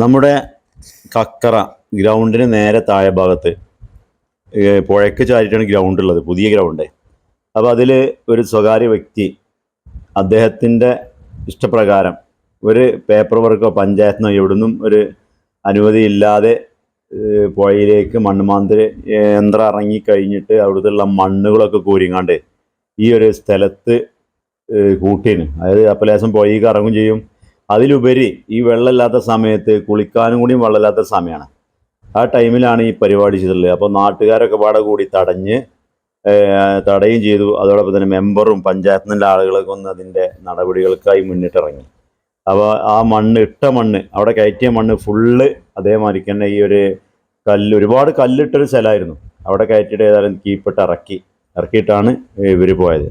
നമ്മുടെ കക്കറ ഗ്രൗണ്ടിന് നേരെ താഴെ ഭാഗത്ത് പുഴയ്ക്ക് ചാരിട്ടാണ് ഗ്രൗണ്ട് ഉള്ളത് പുതിയ ഗ്രൗണ്ട് അപ്പോൾ അതിൽ ഒരു സ്വകാര്യ വ്യക്തി അദ്ദേഹത്തിന്റെ ഇഷ്ടപ്രകാരം ഒരു പേപ്പർ വർക്കോ പഞ്ചായത്തിനോ എവിടുന്നും ഒരു അനുമതി ഇല്ലാതെ ഏ, പുഴയിലേക്ക് മണ്ണുമാന്തര യന്ത്രം ഇറങ്ങിക്കഴിഞ്ഞിട്ട് അവിടുത്തെ ഉള്ള മണ്ണുകളൊക്കെ കോരിങ്ങാണ്ട് ഈ ഒരു സ്ഥലത്ത് കൂട്ടിന്. അതായത് അപ്പലേശം പുഴയ്ക്ക് ഇറങ്ങും ചെയ്യും. അതിലുപരി ഈ വെള്ളമില്ലാത്ത സമയത്ത് കുളിക്കാനും കൂടിയും വെള്ളമില്ലാത്ത സമയമാണ്. ആ ടൈമിലാണ് ഈ പരിപാടി ചെയ്തിട്ടുള്ളത്. അപ്പോൾ നാട്ടുകാരൊക്കെ പാടെ കൂടി തടഞ്ഞ് തടയും ചെയ്തു. അതോടൊപ്പം തന്നെ മെമ്പറും പഞ്ചായത്തിന്റെ ആളുകളൊക്കെ ഒന്ന് അതിന്റെ നടപടികൾക്കായി മുന്നിട്ടിറങ്ങി. അപ്പോൾ ആ മണ്ണ് ഇട്ട മണ്ണ് അവിടെ കയറ്റിയ മണ്ണ് ഫുള്ള് അതേമാതിരി തന്നെ ഈ ഒരു കല്ല് ഒരുപാട് കല്ലിട്ടൊരു സ്ഥലമായിരുന്നു. അവിടെ കയറ്റിയിട്ട് ഏതായാലും കീപ്പിട്ട് ഇറക്കി ഇറക്കിയിട്ടാണ് ഇവർ പോയത്.